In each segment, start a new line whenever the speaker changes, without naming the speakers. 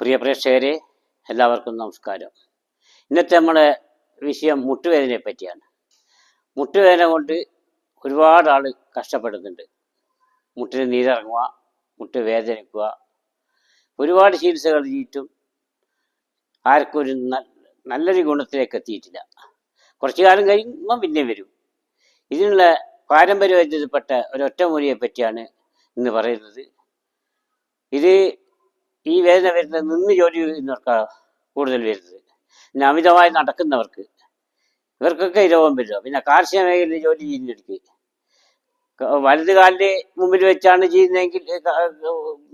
പ്രിയ പ്രേക്ഷകരെ എല്ലാവർക്കും നമസ്കാരം. ഇന്നത്തെ നമ്മുടെ വിഷയം മുട്ടുവേദനയെ പറ്റിയാണ് മുട്ടുവേദന കൊണ്ട് ഒരുപാട് ആൾ കഷ്ടപ്പെടുന്നുണ്ട്. മുട്ടിന് നീരിറങ്ങുക മുട്ട് വേദനിക്കുക ഒരുപാട് ചികിത്സകൾ ചെയ്തിട്ടും ആർക്കും ഒരു നല്ലൊരു ഗുണത്തിലേക്ക് എത്തിയിട്ടില്ല. കുറച്ചു കാലം കഴിയുമ്പോൾ പിന്നെ വരും. ഇതിനുള്ള പാരമ്പര്യപ്പെട്ട ഒരൊറ്റമൂലിയെ പറ്റിയാണ് ഇന്ന് പറയുന്നത്. ഇത് ഈ വേദന വരുന്നത് നിന്ന് ജോലി ചെയ്യുന്നവർക്കാണ് കൂടുതൽ വരുന്നത്. പിന്നെ അമിതമായി നടക്കുന്നവർക്ക്. ഇവർക്കൊക്കെ രോഗം വരിക പിന്നെ കാർഷിക മേഖലയിൽ ജോലി ചെയ്യുന്നവർക്ക്. വലത് കാലിന്റെ മുമ്പിൽ വെച്ചാണ് ചെയ്യുന്നതെങ്കിൽ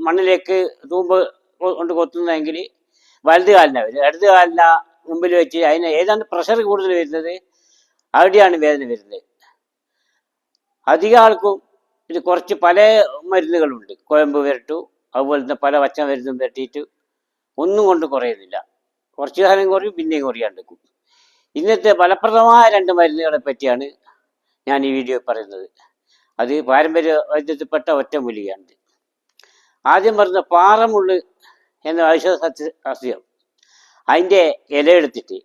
മണ്ണിലേക്ക് തൂമ്പ് കൊണ്ട് കൊത്തുന്നതെങ്കിൽ വലത് കാലിനാ വരും. ഇടത് കാലിന മുമ്പിൽ വെച്ച് അതിന് ഏതാണ്ട് പ്രഷർ കൂടുതൽ വരുന്നത്? അവിടെയാണ് വേദന വരുന്നത്. അധികം ആൾക്കും ഇത് കുറച്ച് പല മരുന്നുകളുണ്ട്. കോയമ്പ് വരട്ടു അതുപോലെ തന്നെ പല വച്ചം മരുന്നും വരട്ടിയിട്ട് ഒന്നും കൊണ്ട് കുറയുന്നില്ല. കുറച്ചു കാലം കുറയും പിന്നെയും കുറയാണ്ടിരിക്കും ഇന്നത്തെ ഫലപ്രദമായ രണ്ട് മരുന്നുകളെ പറ്റിയാണ് ഞാൻ ഈ വീഡിയോ പറയുന്നത്. അത് പാരമ്പര്യ വൈദ്യത്തിൽപ്പെട്ട ഒറ്റമൂലികയാണ് ആദ്യം പറഞ്ഞ പാറമുള്ള് എന്ന ഔഷധ സസ്യ സസ്യം അതിന്റെ ഇലയെടുത്തിട്ട്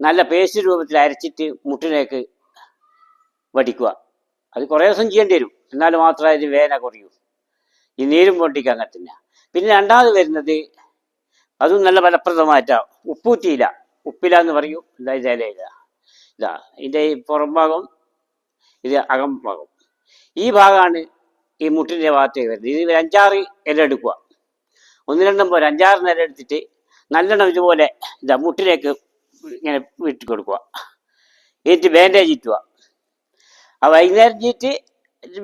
നല്ല പേസ്റ്റ് രൂപത്തിൽ അരച്ചിട്ട് മുട്ടിലേക്ക് വടിക്കുക. അത് കുറേ ദിവസം ചെയ്യേണ്ടി വരും. എന്നാൽ മാത്രമേ അതിന് വേദന കുറയൂ. ഈ നീരും പൊട്ടിക്ക് അങ്ങനെ പിന്നെ രണ്ടാമത് വരുന്നത് അതും നല്ല ഫലപ്രദമായിട്ടാ. ഉപ്പൂത്തിയില ഉപ്പില എന്ന് പറയും. ഇതാ ഇത് ഇല്ല ഇതാ. ഇതിന്റെ ഈ പുറം ഭാഗം ഇത് അകം ഭാഗം. ഈ ഭാഗമാണ് ഈ മുട്ടിന്റെ ഭാഗത്തേക്ക് വരുന്നത്. ഇത് അഞ്ചാറ് ഇല എടുക്കുക ഒന്ന് രണ്ടും പോലെ അഞ്ചാറ് ഇല എടുത്തിട്ട് നല്ലെണ്ണം ഇതുപോലെ ഇതാ മുട്ടിലേക്ക് ഇങ്ങനെ വിട്ട് കൊടുക്കുക എന്നിട്ട് ബാൻഡേജ് ഇറ്റുക ആ വൈകുന്നേരം ചീറ്റ്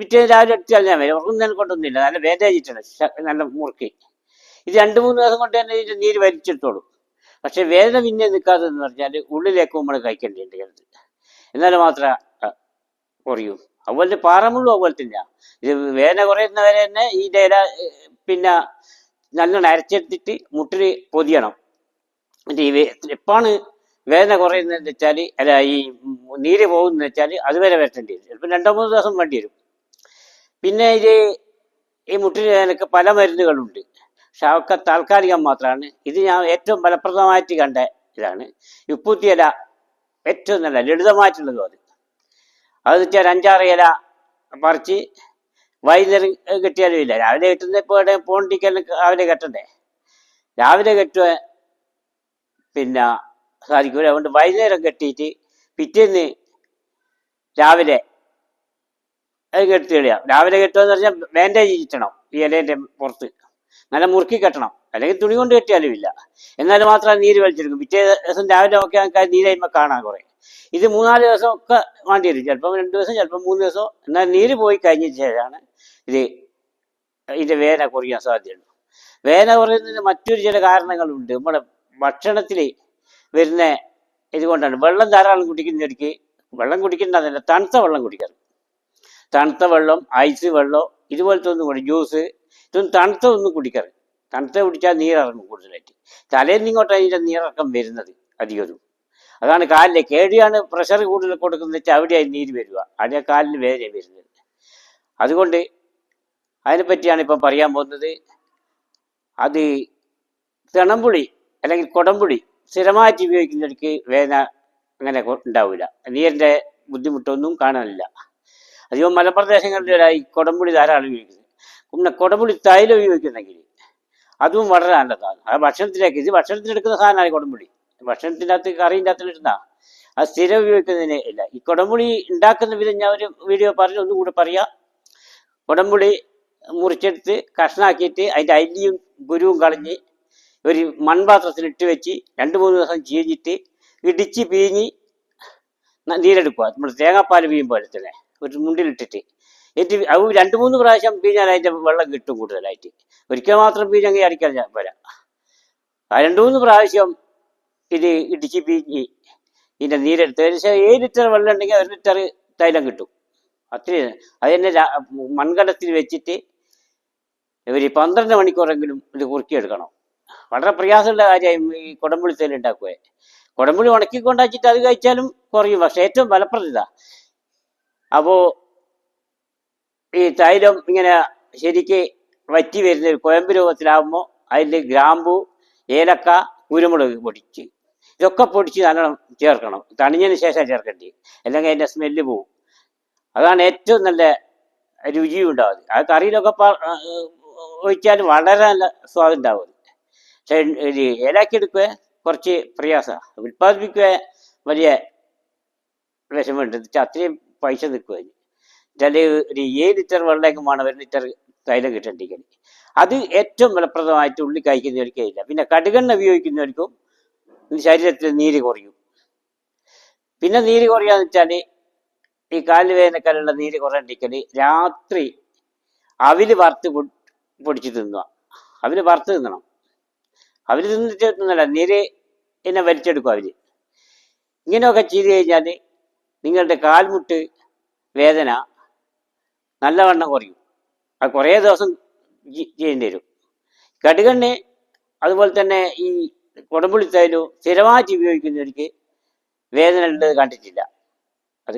പിറ്റേന്ന് രാവിലെ എടുത്ത് ഞാൻ വരും ഉറങ്ങുന്നതിനെ കൊണ്ടൊന്നുമില്ല. നല്ല ബാൻഡേജ് നല്ല മുറുക്കി. ഇത് രണ്ട് മൂന്ന് ദിവസം കൊണ്ട് തന്നെ ഇതിന്റെ നീര് വലിച്ചെടുത്തോളും. പക്ഷെ വേദന പിന്നെ നിൽക്കാതെന്ന് പറഞ്ഞാൽ ഉള്ളിലേക്ക് നമ്മൾ കഴിക്കേണ്ടിയുണ്ട് കരുത് എന്നാൽ മാത്രമേ അഹ്, കുറയൂ. അതുപോലെ പാറമുള്ളൂ അതുപോലെ തന്നെയാണ് ഇത് വേദന കുറയുന്നവരെ തന്നെ ഈ ഇല പിന്നെ നല്ലോണം അരച്ചെടുത്തിട്ട് മുട്ടിൽ പൊതിയണം. എന്നിട്ട് ഈ എപ്പാണ് വേദന കുറയുന്നതെന്ന് വെച്ചാൽ അല്ല ഈ നീര് പോകുന്നതെന്ന് വെച്ചാൽ അതുവരെ വരേണ്ടി വരും. ചിലപ്പോൾ രണ്ടോ മൂന്ന് ദിവസം വേണ്ടി വരും. പിന്നെ ഇത് ഈ മുട്ടിന് പല മരുന്നുകളുണ്ട്. പക്ഷെ അതൊക്കെ താൽക്കാലികം മാത്രമാണ്. ഇത് ഞാൻ ഏറ്റവും ഫലപ്രദമായിട്ട് കണ്ട ഇതാണ്. ഉപ്പൂത്തി ഉപ്പൂത്തിയില ഏറ്റവും നല്ല ലളിതമായിട്ടുള്ളതും അത്. അത് വെച്ചാൽ അഞ്ചാറ് ഇല പറിച്ച് വൈകുന്നേരം കെട്ടിയാലും ഇല്ല. രാവിലെ കെട്ടുന്ന ഇപ്പോൾ ഇവിടെ പോണ്ടിക്കെല്ലാം രാവിലെ കെട്ടണ്ടേ? രാവിലെ കെട്ടുക പിന്നെ സാധിക്കൂല. അതുകൊണ്ട് വൈകുന്നേരം കെട്ടിയിട്ട് പിറ്റേന്ന് രാവിലെ അത് കെട്ടി കളയാം രാവിലെ കെട്ടുക എന്ന് പറഞ്ഞാൽ ബാൻഡേജ് ചുറ്റണം ഈ ഇലേന്റെ പുറത്ത്. നല്ല മുറുക്കി കെട്ടണം. അല്ലെങ്കിൽ തുണി കൊണ്ട് കെട്ടിയാലും ഇല്ല. എന്നാലും മാത്രം നീര് വലിച്ചെടുക്കും. പിറ്റേ ദിവസം രാവിലെ ഒക്കെ നമുക്ക് നീരായ്മ കാണാൻ കുറേ. ഇത് മൂന്നാൽ ദിവസം ഒക്കെ വേണ്ടി വരും ചിലപ്പം രണ്ട് ദിവസം ചിലപ്പം മൂന്ന് ദിവസം. എന്നാൽ നീര് പോയി കഴിഞ്ഞ ശേഷമാണ് ഇത് ഇതിന്റെ വേന കുറയാൻ സാധ്യതയുള്ളൂ. വേന കുറയുന്നതിന് മറ്റൊരു ചില കാരണങ്ങളുണ്ട്. നമ്മുടെ ഭക്ഷണത്തിൽ വരുന്ന ഇതുകൊണ്ടാണ്. വെള്ളം ധാരാളം കുടിക്കുന്നവർക്ക് വെള്ളം കുടിക്കേണ്ടതല്ല. തണുത്ത വെള്ളം കുടിക്കണം. തണുത്ത വെള്ളം ഐസ് വെള്ളം ഇതുപോലത്തെ ഒന്നും കൂടി ജ്യൂസ് ഇതൊന്നും തണുത്ത ഒന്നും കുടിക്കരുത് തണുത്ത കുടിച്ചാൽ നീരിറങ്ങും കൂടുതലായിട്ട്. തലേന്ന് ഇങ്ങോട്ട് അതിന്റെ നീരിറക്കം വരുന്നത് അധികവും. അതാണ് കാലിലെ കേടിയാണ് പ്രഷർ കൂടുതൽ കൊടുക്കുന്നത് വെച്ചാൽ അവിടെയായി നീര് വരിക. അവിടെ കാലിന് വേദന വരുന്നത്. അതുകൊണ്ട് അതിനെപ്പറ്റിയാണ് ഇപ്പം പറയാൻ പോകുന്നത്. അത് തിണമ്പുളി അല്ലെങ്കിൽ കുടംപുളി സ്ഥിരമായിട്ട് ഉപയോഗിക്കുന്നവർക്ക് വേദന അങ്ങനെ ഉണ്ടാവില്ല. നീരിന്റെ ബുദ്ധിമുട്ടൊന്നും കാണാനില്ല. അധികം മലപ്രദേശങ്ങളിലൊരായി കൊടംപുളി ധാരാളം ഉപയോഗിക്കുന്നത്. പിന്നെ കൊടംപുളി തൈലം ഉപയോഗിക്കുന്നെങ്കിൽ അതും വളരെ നല്ലതാണ്. അത് ഭക്ഷണത്തിലേക്ക് ഇത് ഭക്ഷണത്തിന് എടുക്കുന്ന സാധനമാണ് കൊടംപുളി ഭക്ഷണത്തിന്റെ അകത്ത് കറിന്റെ അകത്ത് ഇടുന്ന അത് സ്ഥിരം ഉപയോഗിക്കുന്നതിന് ഇല്ല. ഈ കൊടംപുളി ഉണ്ടാക്കുന്ന വിധം ഞാൻ ഒരു വീഡിയോ പറഞ്ഞു ഒന്നും കൂടെ പറയാം. കൊടംപുളി മുറിച്ചെടുത്ത് കഷ്ണാക്കിയിട്ട് അതിന്റെ അല്ലിയും ഗുരുവും കളഞ്ഞ് ഒരു മൺപാത്രത്തിൽ ഇട്ട് വെച്ച് രണ്ട് മൂന്ന് ദിവസം ചീഞ്ഞിട്ട് ഇടിച്ച് പീഞ്ഞ് നീരെടുക്കുക. നമ്മൾ തേങ്ങാപ്പാൽ പീയുമ്പോൾ പോലെ തന്നെ ഒരു മുണ്ടിലിട്ടിട്ട്. എന്നിട്ട് അത് രണ്ട് മൂന്ന് പ്രാവശ്യം പിഴിഞ്ഞാൽ അതിന്റെ വെള്ളം കിട്ടും കൂടുതലായിട്ട്. ഒരിക്കൽ മാത്രം പീഞ്ഞെങ്കിൽ അടിക്കാൻ ഞാൻ വരാം. ആ രണ്ട് മൂന്ന് പ്രാവശ്യം ഇത് ഇടിച്ച് പിഞ്ഞ് ഇതിന്റെ നീരെടുത്ത്. ഏകദേശം ഏഴ് ലിറ്റർ വെള്ളം ഉണ്ടെങ്കിൽ ഒരു ലിറ്റർ തൈലം കിട്ടും. അത്രയും അത് തന്നെ മൺകടത്തിൽ വെച്ചിട്ട് ഒരു പന്ത്രണ്ട് മണിക്കൂറെങ്കിലും ഇത് കുറുക്കിയെടുക്കണം. വളരെ പ്രയാസമുള്ള കാര്യമായി ഈ കുടംപുളി തേയില കുടംപുളി ഉണക്കിക്കൊണ്ടാച്ചിട്ട് അത് കഴിച്ചാലും കുറയും. പക്ഷേ ഏറ്റവും ഫലപ്രദത അപ്പോൾ ഈ തൈലം ഇങ്ങനെ ശരിക്ക് വറ്റി വരുന്ന ഒരു കുഴമ്പ് രൂപത്തിലാവുമ്പോൾ അതിൽ ഗ്രാമ്പു ഏലക്ക കുരുമുളക് പൊടിച്ച്. ഇതൊക്കെ പൊടിച്ച് നല്ലോണം ചേർക്കണം. തണിഞ്ഞതിന് ശേഷം ചേർക്കേണ്ടി. അല്ലെങ്കിൽ അതിന്റെ സ്മെല്ല് പോവും. അതാണ് ഏറ്റവും നല്ല രുചിയും ഉണ്ടാവുന്നത് അത് കറിയിലൊക്കെ ഒഴിച്ചാൽ വളരെ നല്ല സ്വാദുണ്ടാവും പക്ഷെ ഇത് ഏലാക്കി എടുക്കുക കുറച്ച് പ്രയാസമാണ്. ഉൽപ്പാദിപ്പിക്കുക വലിയ വിഷമമുണ്ട്. അത്രയും പൈസ നിൽക്കുക ചില ഒരു ഏഴ് ലിറ്റർ വെള്ളമൊക്കെ വേണം ഒരു ലിറ്റർ തൈലം കിട്ടേണ്ടിരിക്കുന്നത് അത് ഏറ്റവും ഫലപ്രദമായിട്ട് ഉള്ളി കഴിക്കുന്നവർക്കേ ഇല്ല. പിന്നെ കടുകെണ്ണ ഉപയോഗിക്കുന്നവർക്കും ശരീരത്തിൽ നീര് കുറയും. പിന്നെ നീര് കുറയാന്ന് വെച്ചാൽ ഈ കാലുവേദനക്കാലുള്ള നീര് കുറയേണ്ടിരിക്കൽ രാത്രി അവിൽ വറുത്ത് പൊടിച്ച് തിന്നുക. അവർ വറുത്ത് തിന്നണം. അവർ തിന്നിട്ട് തിന്നല്ല നീര് എന്നെ വലിച്ചെടുക്കും അവർ ഇങ്ങനെയൊക്കെ ചെയ്ത് കഴിഞ്ഞാൽ നിങ്ങളുടെ കാൽമുട്ട് വേദന നല്ലവണ്ണം കുറയും. അത് കുറേ ദിവസം ചെയ്യേണ്ടി വരും. കടുകണ്ണി അതുപോലെ തന്നെ ഈ കുടമ്പുളിത്തൈലും സ്ഥിരമായിട്ട് ഉപയോഗിക്കുന്നവർക്ക് വേദന ഉള്ളത് കണ്ടിട്ടില്ല. അത്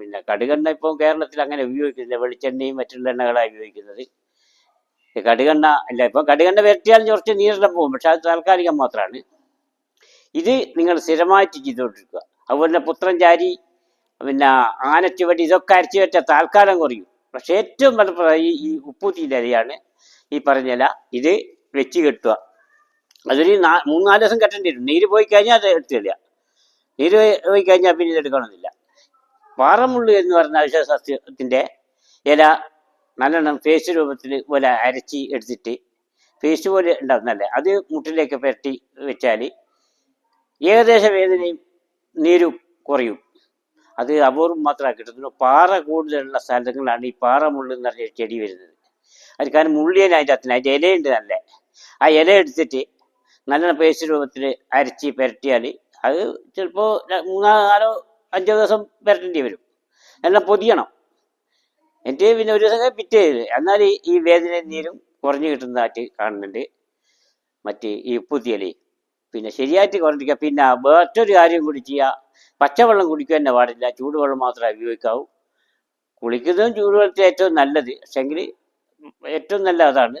പിന്നെ കടുകെണ്ണ ഇപ്പോൾ കേരളത്തിൽ അങ്ങനെ ഉപയോഗിക്കുന്നില്ല. വെളിച്ചെണ്ണയും മറ്റുള്ള എണ്ണകളാണ് ഉപയോഗിക്കുന്നത്. കടുകണ്ണ അല്ല ഇപ്പൊ കടുകണ്ണ വരട്ടിയാൽ കുറച്ച് നീരെല്ലാം പോകും. പക്ഷെ അത് താൽക്കാലികം മാത്രമാണ്. ഇത് നിങ്ങൾ സ്ഥിരമായിട്ട് ചെയ്തുകൊണ്ടിരിക്കുക. അതുപോലെ തന്നെ പുത്രൻ ചാരി പിന്നെ ആനച്ചുവടി ഇതൊക്കെ അരച്ചു വെച്ചാൽ താൽക്കാലം കുറയും. പക്ഷെ ഏറ്റവും ഫലപ്രദം ഈ ഉപ്പൂത്തിന്റെ അരിയാണ് ഈ പറഞ്ഞില്ല ഇത് വെച്ച് കെട്ടുക. അതൊരു നാ മൂന്നാൽ ദിവസം കെട്ടേണ്ടി വരും നീര് പോയി കഴിഞ്ഞാൽ അത് എടുത്തില്ല നീര് പോയി- കഴിഞ്ഞാൽ പിന്നെ ഇത് എടുക്കണമെന്നില്ല. പാറമുള്ളു എന്ന് പറഞ്ഞ ഔഷധസസ്യത്തിന്റെ ഇല നല്ലോണം പേസ്റ്റ് രൂപത്തിൽ പോലെ അരച്ച് എടുത്തിട്ട് പേസ്റ്റ് പോലെ ഉണ്ടാകുന്നല്ലേ അത് മുട്ടിലേക്ക് പുരട്ടി വെച്ചാൽ ഏകദേശം വേദനയും നീരും കുറയും. അത് അപൂർവം മാത്രമാണ് കിട്ടുന്നത് പാറ കൂടുതലുള്ള സ്ഥലങ്ങളിലാണ് ഈ പാറ മുള്ളു എന്ന് പറഞ്ഞ ചെടി വരുന്നത്. അത് കാരണം മുള്ളിയൻ അതിന്റെ അത്തിന് അതിന്റെ ഇലയുണ്ട് നല്ല. ആ ഇല എടുത്തിട്ട് നല്ല പേസ്റ്റ് രൂപത്തിൽ അരച്ച് പുരട്ടിയാൽ അത് ചിലപ്പോൾ മൂന്നാലോ അഞ്ചോ ദിവസം പുരട്ടേണ്ടി വരും. എല്ലാം പൊതിയണം. എന്നിട്ട് പിന്നെ ഒരു ദിവസം പിറ്റേ എന്നാൽ ഈ- വേദന നീരും കുറഞ്ഞു കിട്ടുന്നതായിട്ട് കാണുന്നുണ്ട് മറ്റ് ഈ ഉപ്പുത്തിയലി പിന്നെ ശരിയായിട്ട് കുറഞ്ഞിരിക്കുക. പിന്നെ മറ്റൊരു കാര്യം കൂടി ചെയ്യുക പച്ചവെള്ളം കുടിക്കുക തന്നെ പാടില്ല. ചൂടുവെള്ളം മാത്രമേ ഉപയോഗിക്കാവൂ. കുളിക്കുന്നതും ചൂടുവെള്ളത്തിൽ ഏറ്റവും നല്ലത്. പക്ഷെങ്കിൽ ഏറ്റവും നല്ല അതാണ്.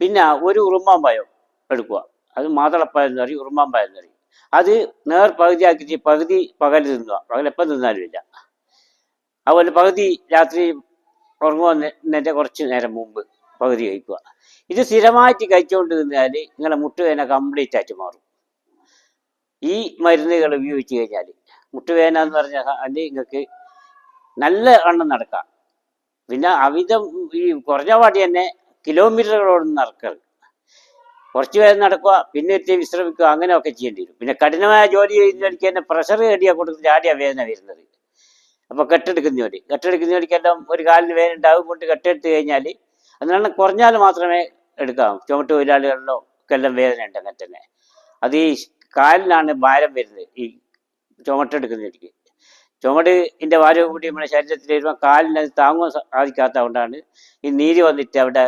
പിന്നെ ഒരു ഉറുമ്പാമ്പായം എടുക്കുക. അത് മാതളപ്പായം എന്ന് പറയും ഉറുമ്പാമ്പായം എന്ന് പറയും. അത് നേർ പകുതിയാക്കിയിട്ട് പകുതി പകൽ തിന്നുക. പകൽ എപ്പം തിന്നാലും ഇല്ല. അതുപോലെ പകുതി രാത്രി ഉറങ്ങുന്നതിന്റെ കുറച്ച് നേരം മുമ്പ് പകുതി കഴിക്കുക. ഇത് സ്ഥിരമായിട്ട് കഴിച്ചുകൊണ്ട് നിന്നാൽ നിങ്ങളെ മുട്ടുവേദന കംപ്ലീറ്റ് ആയിട്ട് മാറും. ഈ മരുന്നുകൾ ഉപയോഗിച്ച് കഴിഞ്ഞാൽ മുട്ടുവേന എന്ന് പറഞ്ഞ അതിൽ നിങ്ങൾക്ക് നല്ല എണ്ണം നടക്കാം. പിന്നെ അമിതം ഈ കുറഞ്ഞ പാടി തന്നെ കിലോമീറ്ററുകളോട് നടക്കരുത് കുറച്ച് പേര് നടക്കുക പിന്നെ എത്തി വിശ്രമിക്കുക അങ്ങനെയൊക്കെ ചെയ്യേണ്ടി വരും. പിന്നെ കഠിനമായ ജോലി ചെയ്യുന്നവർക്ക് തന്നെ പ്രഷർ കയറിയാൽ കൊടുക്കുന്ന ജാടിയാണ് വേദന വരുന്നത്. അപ്പൊ കെട്ടെടുക്കുന്നവര് കെട്ടെടുക്കുന്നവർക്കെല്ലാം ഒരു കാലിന് വേദന ഉണ്ടാവും കൊണ്ട് കെട്ടെടുത്ത് കഴിഞ്ഞാൽ അതിനാണ് കുറഞ്ഞാൽ മാത്രമേ എടുക്കാം. ചുമട്ട് തൊഴിലാളികളിലോ ഒക്കെ എല്ലാം വേദന ഉണ്ട് അങ്ങനെ തന്നെ. അത് ഈ കാലിനാണ് ഭാരം വരുന്നത്. ഈ ചുമട്ടെടുക്കുന്നതിലേക്ക് ചുമടിന്റെ ഭാരം കൂടി നമ്മുടെ ശരീരത്തിൽ വരുമ്പോൾ കാലിന് അത് താങ്ങാൻ സാധിക്കാത്ത കൊണ്ടാണ് ഈ നീര് വന്നിട്ട് അവിടെ.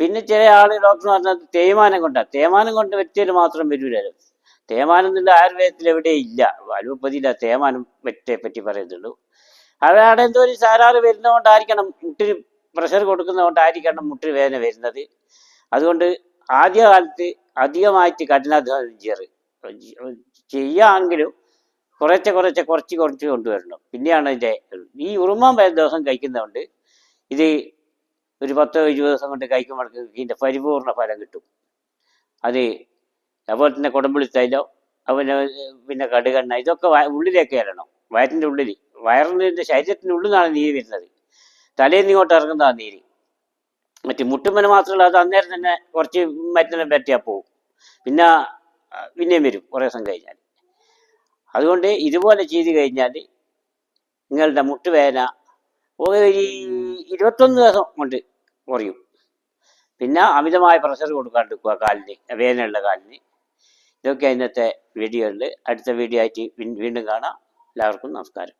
പിന്നെ ചില ആൾ ഡോക്ടർ പറഞ്ഞത് തേയ്മാനം കൊണ്ടാണ് തേയ്മാനം കൊണ്ട് വ്യക്തിയിൽ മാത്രം വരൂലല്ലോ. തേയ്മാനം എന്നുള്ള ആയുർവേദത്തിൽ എവിടെ ഇല്ല. അലോപ്പതിയില്ല തേയ്മാനം വ്യക്തിയെ പറ്റി പറയുന്നുള്ളൂ. അവിടെ എന്തോ ഒരു സാരാറ് വരുന്നതുകൊണ്ടായിരിക്കണം മുട്ടിന് പ്രഷർ കൊടുക്കുന്നതുകൊണ്ടായിരിക്കണം മുട്ടിന് വേദന വരുന്നത്. അതുകൊണ്ട് ആദ്യകാലത്ത് അധികമായിട്ട് കഠിനാധ്വാനം ചെയ്യാറ് ചെയ്യാമെങ്കിലും കുറച്ച് കുറച്ച് കുറച്ച് കുറച്ച് കൊണ്ടുവരണം. പിന്നെയാണ് ഇതിന്റെ ഈ ഉറുമാൻ ദിവസം കഴിക്കുന്നതുകൊണ്ട് ഇത് ഒരു പത്തോ ഇരുപത് ദിവസം കൊണ്ട് കഴിക്കുമ്പോഴേക്ക് ഇതിന്റെ പരിപൂർണ ഫലം കിട്ടും. അത് അതുപോലെ തന്നെ കുടമ്പുളി തൈലം അതുപോലെ പിന്നെ കടുകെണ്ണ ഇതൊക്കെ ഉള്ളിലേക്ക് ഇറങ്ങണം. വയറ്റിന്റെ ഉള്ളിൽ വയറിന്റെ ശരീരത്തിന്റെ ഉള്ളിൽ നിന്നാണ് നീര് വരുന്നത്. തലയിൽ നിന്ന് ഇങ്ങോട്ട് ഇറങ്ങുന്നതാണ് നീര്. മറ്റേ മുട്ടുമ്മന് മാത്രമല്ല അത് അന്നേരം തന്നെ കുറച്ച് മരുന്നെല്ലാം പറ്റിയാൽ പോകും പിന്നെ പിന്നെയും വരും കുറേ ദിവസം കഴിഞ്ഞാൽ അതുകൊണ്ട് ഇതുപോലെ ചെയ്ത് കഴിഞ്ഞാൽ നിങ്ങളുടെ മുട്ടുവേദന ഒരു ഇരുപത്തൊന്ന് ദിവസം കൊണ്ട് കുറയും. പിന്നെ അമിതമായ പ്രഷർ കൊടുക്കാണ്ടിരിക്കുക കാലിന് വേദനയുള്ള കാലിന്. ഇതൊക്കെ ഇന്നത്തെ വീഡിയോ ഉണ്ട്. അടുത്ത വീഡിയോ ആയിട്ട് വീണ്ടും കാണാം. എല്ലാവർക്കും നമസ്കാരം.